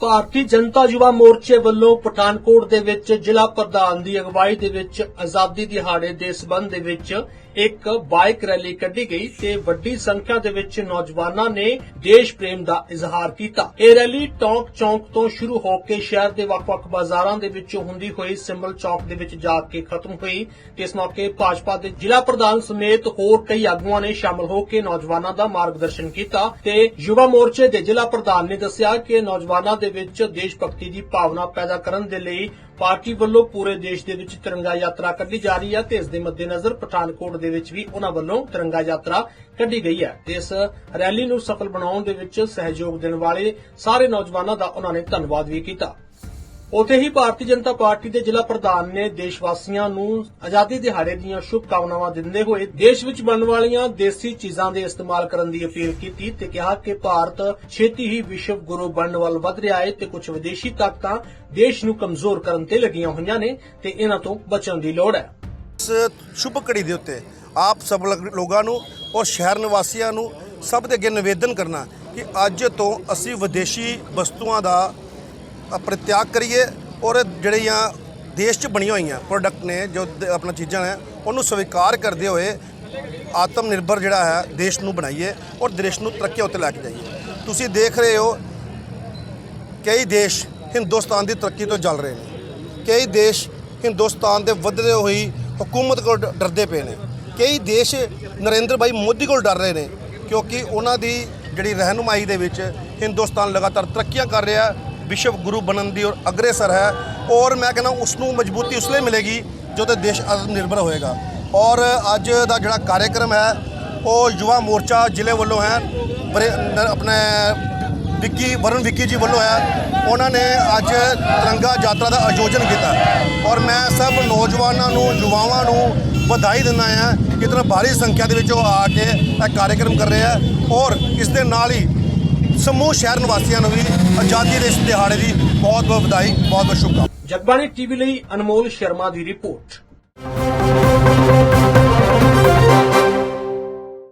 ਭਾਰਤੀ ਜਨਤਾ ਯੁਵਾ ਮੋਰਚੇ ਵੱਲੋਂ ਪਠਾਨਕੋਟ ਦੇ ਵਿੱਚ ਜ਼ਿਲ੍ਹਾ ਪ੍ਰਧਾਨ ਦੀ ਅਗਵਾਈ ਦੇ ਵਿੱਚ ਆਜ਼ਾਦੀ ਦਿਹਾੜੇ ਦੇ ਸਬੰਧ ਦੇ ਵਿੱਚ ਇੱਕ ਬਾਈਕ ਰੈਲੀ ਕੱਢੀ ਗਈ ਤੇ ਵੱਡੀ ਸੰਖਿਆ ਦੇ ਵਿੱਚ ਨੌਜਵਾਨਾਂ ਨੇ ਦੇਸ਼ ਪ੍ਰੇਮ ਦਾ ਇਜ਼ਹਾਰ ਕੀਤਾ। ਇਹ ਰੈਲੀ ਟੌਂਕ ਚੌਂਕ ਤੋਂ ਸ਼ੁਰੂ ਹੋ ਕੇ ਸ਼ਹਿਰ ਦੇ ਵੱਖ-ਵੱਖ ਬਾਜ਼ਾਰਾਂ ਦੇ ਵਿੱਚੋਂ ਹੁੰਦੀ ਹੋਈ ਸਿੰਬਲ ਚੌਕ ਦੇ ਵਿੱਚ ਜਾ ਕੇ ਖਤਮ ਹੋਈ। ਤੇ ਇਸ ਮੌਕੇ ਭਾਜਪਾ ਦੇ ਜ਼ਿਲ੍ਹਾ ਪ੍ਰਧਾਨ ਸਮੇਤ ਹੋਰ ਕਈ ਆਗੂਆਂ ਨੇ ਸ਼ਾਮਲ ਹੋ ਕੇ ਨੌਜਵਾਨਾਂ ਦਾ ਮਾਰਗਦਰਸ਼ਨ ਕੀਤਾ ਤੇ ਯੁਵਾ ਮੋਰਚੇ ਦੇ ਜ਼ਿਲ੍ਹਾ ਪ੍ਰਧਾਨ ਨੇ ਦੱਸਿਆ ਕਿ ਨੌਜਵਾਨਾਂ ਦੇ ਵਿੱਚ ਦੇਸ਼ ਭਗਤੀ ਦੀ ਭਾਵਨਾ ਪੈਦਾ ਕਰਨ ਦੇ ਲਈ ਪਾਰਟੀ ਵੱਲੋਂ ਪੂਰੇ ਦੇਸ਼ ਦੇ ਵਿੱਚ ਤਿਰੰਗਾ ਯਾਤਰਾ ਕੱਢੀ ਜਾ ਰਹੀ ਹੈ ਤੇ ਇਸ ਦੇ ਮੱਦੇਨਜ਼ਰ ਪਠਾਨਕੋਟ ਦੇ ਵਿੱਚ ਵੀ ਉਹਨਾਂ ਵੱਲੋਂ ਤਿਰੰਗਾ ਯਾਤਰਾ ਕੱਢੀ ਗਈ ਹੈ। ਤੇ ਇਸ ਰੈਲੀ ਨੂੰ ਸਫਲ ਬਣਾਉਣ ਦੇ ਵਿੱਚ ਸਹਿਯੋਗ ਦੇਣ ਵਾਲੇ ਸਾਰੇ ਨੌਜਵਾਨਾਂ ਦਾ ਉਹਨਾਂ ਨੇ ਧੰਨਵਾਦ ਵੀ ਕੀਤਾ। ਉੱਥੇ ਹੀ ਭਾਰਤੀ ਜਨਤਾ ਪਾਰਟੀ ਦੇ ਜ਼ਿਲ੍ਹਾ ਪ੍ਰਧਾਨ ਨੇ ਦੇਸ਼ ਵਾਸੀਆਂ ਨੂੰ ਆਜ਼ਾਦੀ ਦਿਹਾੜੇ ਦੀਆਂ ਸ਼ੁਭ ਕਾਮਨਾਵਾਂ ਦਿੰਦੇ ਹੋਏ ਦੇਸ਼ ਵਿੱਚ ਬਣਨ ਵਾਲੀਆਂ ਦੇਸੀ ਚੀਜ਼ਾਂ ਦੇ ਇਸਤੇਮਾਲ ਕਰਨ ਦੀ ਅਪੀਲ ਕੀਤੀ ਤੇ ਕਿਹਾ ਕਿ ਭਾਰਤ ਛੇਤੀ ਹੀ ਵਿਸ਼ਵ ਗੁਰੂ ਬਣਨ ਵੱਲ ਵਧ ਰਿਹਾ ਹੈ ਤੇ ਕੁਝ ਵਿਦੇਸ਼ੀ ਤਾਕਤਾਂ ਦੇਸ਼ ਨੂੰ ਕਮਜ਼ੋਰ ਕਰਨ ਤੇ ਲੱਗੀਆਂ ਹੋਈਆਂ ਨੇ ਤੇ ਇਹਨਾਂ ਤੋਂ ਬਚਣ ਦੀ ਲੋੜ ਹੈ। ਇਸ ਸ਼ੁਭ ਘੜੀ ਦੇ ਉੱਤੇ ਆਪ ਸਭ ਲਗ- ਲੋਕਾਂ ਨੂੰ ਔਰ ਸ਼ਹਿਰ ਨਿਵਾਸੀਆਂ ਨੂੰ ਸਭ ਦੇ ਅੱਗੇ ਨਿਵੇਦਨ ਕਰਨਾ ਕਿ ਅੱਜ ਤੋਂ ਅਸੀਂ ਵਿਦੇਸ਼ੀ ਵਸਤੂਆਂ ਦਾ ਪ੍ਰਤਿਆਗ ਕਰੀਏ ਔਰ ਜਿਹੜੀਆਂ ਦੇਸ਼ 'ਚ ਬਣੀਆਂ ਹੋਈਆਂ ਪ੍ਰੋਡਕਟ ਨੇ ਜੋ ਆਪਣਾ ਚੀਜ਼ਾਂ ਨੇ, ਉਹਨੂੰ ਸਵੀਕਾਰ ਕਰਦੇ ਹੋਏ ਆਤਮ ਨਿਰਭਰ ਜਿਹੜਾ ਹੈ, ਦੇਸ਼ ਨੂੰ ਬਣਾਈਏ ਔਰ ਦੇਸ਼ ਨੂੰ ਤਰੱਕੀ ਉੱਤੇ ਲੈ ਕੇ ਜਾਈਏ। ਤੁਸੀਂ ਦੇਖ ਰਹੇ ਹੋ, ਕਈ ਦੇਸ਼ ਹਿੰਦੁਸਤਾਨ ਦੀ ਤਰੱਕੀ ਤੋਂ ਜਲ ਰਹੇ ਨੇ। ਕਈ ਦੇਸ਼ ਹਿੰਦੁਸਤਾਨ ਦੇ ਵੱਧਦੇ ਹੋਈ ਹਕੂਮਤ ਕੋਲ ਡ- ਡਰਦੇ ਪਏ ਨੇ। ਕਈ ਦੇਸ਼ ਨਰਿੰਦਰ ਭਾਈ ਮੋਦੀ ਕੋਲ ਡਰ ਰਹੇ ਨੇ, ਕਿਉਂਕਿ ਉਹਨਾਂ ਦੀ ਜਿਹੜੀ ਰਹਿਨੁਮਾਈ ਦੇ ਵਿੱਚ ਹਿੰਦੁਸਤਾਨ ਲਗਾਤਾਰ ਤਰੱਕੀਆਂ ਕਰ ਰਿਹਾ, ਵਿਸ਼ਵ ਗੁਰੂ ਬਣਨ ਦੀ ਔਰ ਅਗਰੇਸਰ ਹੈ। ਔਰ ਮੈਂ ਕਹਿੰਦਾ ਉਸ ਨੂੰ ਮਜ਼ਬੂਤੀ ਉਸ ਲਈ ਮਿਲੇਗੀ ਜਦੋਂ ਦੇਸ਼ ਆਤਮ ਨਿਰਭਰ ਹੋਏਗਾ। ਔਰ ਅੱਜ ਦਾ ਜਿਹੜਾ ਕਾਰਜਕ੍ਰਮ ਹੈ, ਉਹ ਯੁਵਾ ਮੋਰਚਾ ਜ਼ਿਲ੍ਹੇ ਵੱਲੋਂ ਹੈ, ਬਰੇ- ਨ- ਆਪਣੇ ਵਿੱਕੀ, ਵਰੁਣ ਵਿੱਕੀ ਜੀ ਵੱਲੋਂ ਹੈ, ਉਹਨਾਂ ਨੇ ਅੱਜ ਤਿਰੰਗਾ ਯਾਤਰਾ ਦਾ ਆਯੋਜਨ ਕੀਤਾ। ਔਰ ਮੈਂ ਸਭ ਨੌਜਵਾਨਾਂ ਨੂੰ, ਯੁਵਾਵਾਂ ਨੂੰ ਵਧਾਈ ਦਿੰਦਾ ਹਾਂ ਕਿ ਇਤਨਾ ਭਾਰੀ ਸੰਖਿਆ ਦੇ ਵਿੱਚ ਉਹ ਆ ਕੇ ਇਹ ਕਾਰਜਕ੍ਰਮ ਕਰ ਰਹੇ ਆ। ਔਰ ਇਸ ਦੇ ਨਾਲ ਹੀ ਸਮੂਹ ਸ਼ਹਿਰ ਨਿਵਾਸੀਆਂ ਨੂੰ ਵੀ ਆਜ਼ਾਦੀ ਦੇ ਇਸ ਦਿਹਾੜੇ ਦੀ ਬਹੁਤ ਬਹੁਤ ਵਧਾਈ ਬਹੁਤ ਬਹੁਤ ਸ਼ੁਭਕਾਮਨਾਵਾਂ। ਜਗਬਾਣੀ ਟੀਵੀ ਲਈ ਅਨਮੋਲ ਸ਼ਰਮਾ ਦੀ ਰਿਪੋਰਟ।